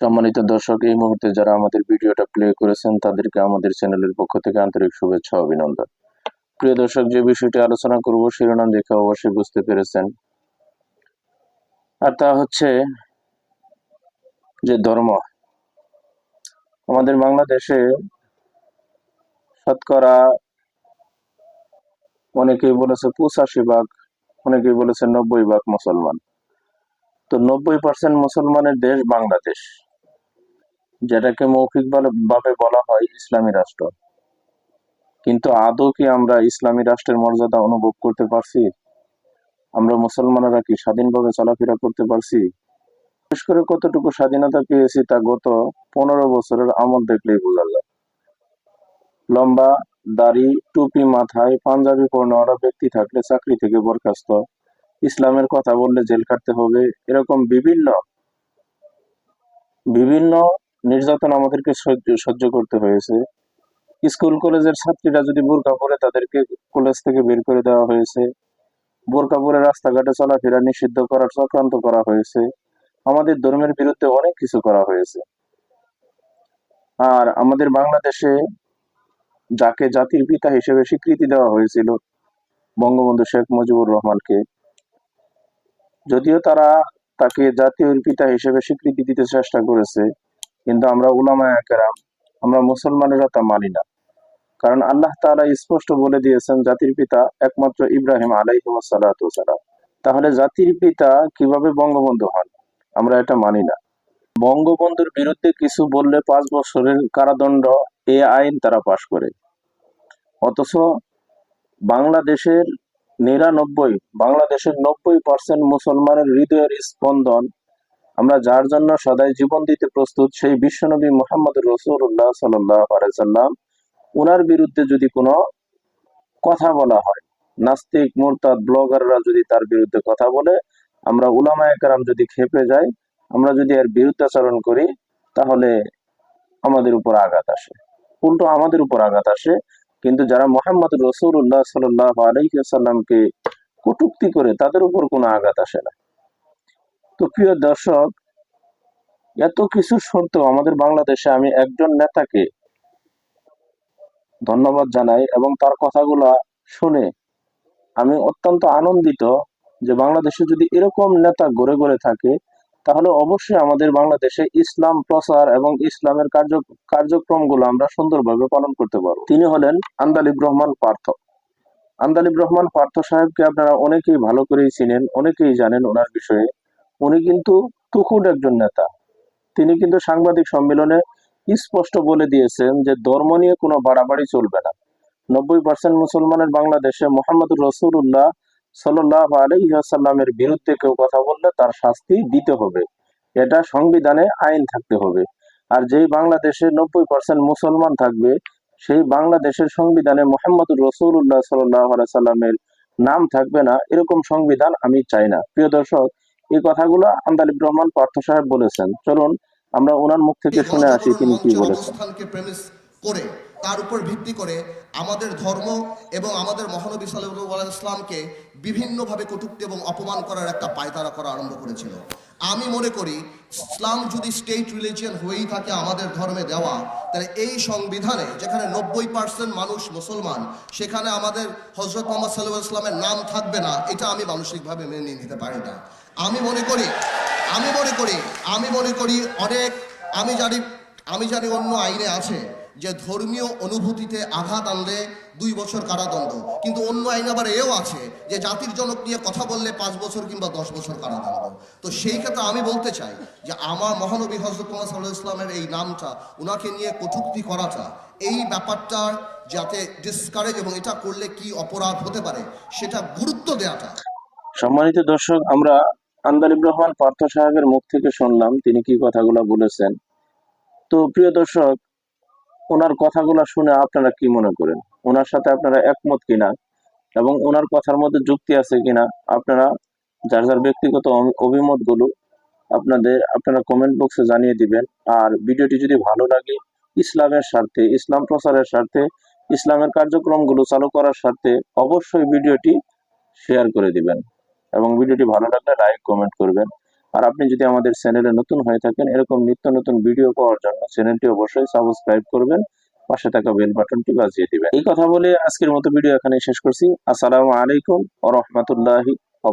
সম্মানিত দর্শক, এই মুহূর্তে যারা আমাদের ভিডিওটা প্লে করেছেন, তাদেরকে আমাদের চ্যানেলের পক্ষ থেকে আন্তরিক শুভেচ্ছা অভিনন্দন। প্রিয় দর্শক, যে বিষয়টি আলোচনা করব, শিরোনাম দেখে অবশ্যই বুঝতে পেরেছেন। আর তা হচ্ছে যে ধর্ম। আমাদের বাংলাদেশে শতকরা অনেকেই বলেছে পঁচাশি ভাগ, অনেকেই বলেছে নব্বই ভাগ মুসলমান। তো নব্বই পার্সেন্ট মুসলমানের দেশ বাংলাদেশ। যেটাকে মৌখিক ভাবে বলা হয় ইসলামী রাষ্ট্র। কিন্তু আদৌ কি আমরা ইসলামী রাষ্ট্রের মর্যাদা অনুভব করতে পারছি? আমরা মুসলমানেরা কি স্বাধীনভাবে চলাফেরা করতে পারছি? বিশেষ করে কতটুকু স্বাধীনতা পেয়েছি তা গত পনেরো বছরের আমল দেখলেই বোঝা যায়। লম্বা, দাড়ি, টুপি মাথায় পাঞ্জাবি পর্ণওয়ালা ব্যক্তি থাকলে চাকরি থেকে বরখাস্ত। ইসলামের কথা বললে জেল কাটতে হবে, এরকম বিভিন্ন বিভিন্ন নির্যাতন আমাদেরকে সহ্য করতে হয়েছে। স্কুল কলেজের ছাত্রীরা যদি বোরকা পরে তাদেরকে কলেজ থেকে বের করে দেওয়া হয়েছে। বোরকা পরে রাস্তাঘাটে চলাফেরা নিষিদ্ধ করার চক্রান্ত করা হয়েছে। আমাদের ধর্মের বিরুদ্ধে অনেক কিছু করা হয়েছে। আর আমাদের বাংলাদেশে যাকে জাতির পিতা হিসেবে স্বীকৃতি দেওয়া হয়েছিল বঙ্গবন্ধু শেখ মুজিবুর রহমানকে, যদিও তারা তাকে জাতীয় পিতা হিসেবে স্বীকৃতি দিতে চেষ্টা করেছে কিন্তু আমরা উলামা একরাম আমরা মুসলমানেরা তা মানি না। কারণ আল্লাহ তাআলা স্পষ্ট বলে দিয়েছেন, জাতির পিতা একমাত্র ইব্রাহিম আলাইহিসালাম তাহলে জাতির পিতা কীভাবে বঙ্গবন্ধু হন? আমরা এটা মানি না। বঙ্গবন্ধুর বিরুদ্ধে কিছু বললে পাঁচ বছরের কারাদণ্ড এ আইন তারা পাশ করে। অথচ বাংলাদেশের নিরানব্বই, বাংলাদেশের নব্বই পার্সেন্ট মুসলমানের হৃদয়ের স্পন্দন আমরা যার জন্য সদাই জীবন দিতে প্রস্তুত, সেই বিশ্বনবী মোহাম্মদ রসুল্লাহ সাল্লাম ওনার বিরুদ্ধে যদি কোনো কথা বলা হয়, নাস্তিক, মোরতাদ, ব্লগাররা যদি তার বিরুদ্ধে কথা বলে, আমরা উলামা একরাম যদি খেপে যাই, আমরা যদি এর বিরুদ্ধাচরণ করি, তাহলে আমাদের উপর আঘাত আসে। উল্টো আমাদের উপর আঘাত আসে, কিন্তু যারা মোহাম্মদ রসুল্লাহ সাল্লাহ আলাইসাল্লামকে কটুক্তি করে, তাদের উপর কোনো আঘাত আসে না। তো প্রিয় দর্শক, এত কিছু সত্ত্বেও আমাদের বাংলাদেশে আমি একজন নেতাকে ধন্যবাদ জানাই এবং তার কথাগুলা শুনে আমি অত্যন্ত আনন্দিত যে বাংলাদেশে যদি এরকম নেতা গড়ে গড়ে থাকে, তাহলে অবশ্যই আমাদের বাংলাদেশে ইসলাম প্রচার এবং ইসলামের কার্য, কার্যক্রমগুলো আমরা সুন্দরভাবে পালন করতে পারব। তিনি হলেন আন্দালিব রহমান পার্থ। আন্দালিব রহমান পার্থ সাহেবকে আপনারা অনেকেই ভালো করেই চিনেন, অনেকেই জানেন ওনার বিষয়ে। উনি কিন্তু তুখুড একজন নেতা। তিনি কিন্তু সাংবাদিক সম্মেলনে স্পষ্ট বলে দিয়েছেন যে ধর্ম নিয়ে কোনো বাড়াবাড়ি চলবে না। নব্বই পার্সেন্ট মুসলমানের বাংলাদেশে মোহাম্মদ রসুল্লাহ সাল্লাহ আলাইসাল্লামের বিরুদ্ধে কেউ কথা বললে তার শাস্তি দিতে হবে। এটা সংবিধানে আইন থাকতে হবে। আর যেই বাংলাদেশে নব্বই পার্সেন্ট মুসলমান থাকবে, সেই বাংলাদেশের সংবিধানে মোহাম্মদ রসুল্লাহ সাল্লাহ সাল্লামের নাম থাকবে না। এরকম সংবিধান আমি চাই না। প্রিয় দর্শক এই কথাগুলো আন্দালিব রহমান পার্থ সাহেব বলেছেন। চলুন, আমরা ওনার মুখ থেকে শুনে আসি তিনি কি বলেছেন। করে তার উপর ভিত্তি করে আমাদের ধর্ম এবং আমাদের মহানবী সাল্লাহ ইসলামকে বিভিন্নভাবে কটুক্তি এবং অপমান করার একটা পায়তারা করা আরম্ভ করেছিল। আমি মনে করি, ইসলাম যদি স্টেট রিলিজিয়ান হয়েই থাকে আমাদের ধর্মে দেওয়া, তাহলে এই সংবিধানে যেখানে নব্বই পার্সেন্ট মানুষ মুসলমান, সেখানে আমাদের হজরত মোহাম্মদ সাল্লাহ ইসলামের নাম থাকবে না, এটা আমি মানসিকভাবে মেনে নিতে পারি না। আমি মনে করি, আমি মনে করি, আমি মনে করি অনেক, আমি জানি আমি জানি অন্য আইনে আছে যে ধর্মীয় অনুভূতিতে আঘাত আনলে দুই বছর কারাদণ্ড। কিন্তু অন্য আইন আবার এও আছে যে জাতির জনক নিয়ে কথা বললে পাঁচ বছর কিংবা দশ বছর কারাদণ্ড। তো সেই ক্ষেত্রে আমি বলতে চাই যে আমার মহানবী হজরত মোহাম্মদ ইসলামের এই নামটা ওনাকে নিয়ে কটূক্তি করাটা, এই ব্যাপারটার যাতে ডিসকারেজ এবং এটা করলে কি অপরাধ হতে পারে, সেটা গুরুত্ব দেওয়াটা সম্মানিত দর্শক, আমরা আন্দালিব রহমান পার্থ সাহেবের মুখ থেকে শুনলাম, তিনি কি কথাগুলো বলেছেন। তো প্রিয় দর্শক ওনার কথাগুলো শুনে আপনারা কি মনে করেন? ওনার সাথে আপনারা একমত কিনা? এবং ওনার কথার মধ্যে যুক্তি আছে কিনা? আপনারা যার যার ব্যক্তিগত অভিমতগুলো আপনাদের, আপনারা কমেন্ট বক্সে জানিয়ে দিবেন। আর ভিডিওটি যদি ভালো লাগে, ইসলামের স্বার্থে, ইসলাম প্রচারের স্বার্থে, ইসলামের কার্যক্রমগুলো চালু করার স্বার্থে অবশ্যই ভিডিওটি শেয়ার করে দিবেন। এবং ভিডিওটি ভালো লাগলে লাইক কমেন্ট করবেন। আর আপনি যদি আমাদের চ্যানেলে নতুন হয়ে থাকেন, এরকম নিত্য নতুন ভিডিও পাওয়ার জন্য চ্যানেলটি অবশ্যই সাবস্ক্রাইব করবেন, পাশে থাকা বেল বাটনটি বাজিয়ে দিবেন। এই কথা বলে আজকের মতো ভিডিও এখানে শেষ করছি। আসসালামু আলাইকুম ওয়া রাহমাতুল্লাহি ওয়া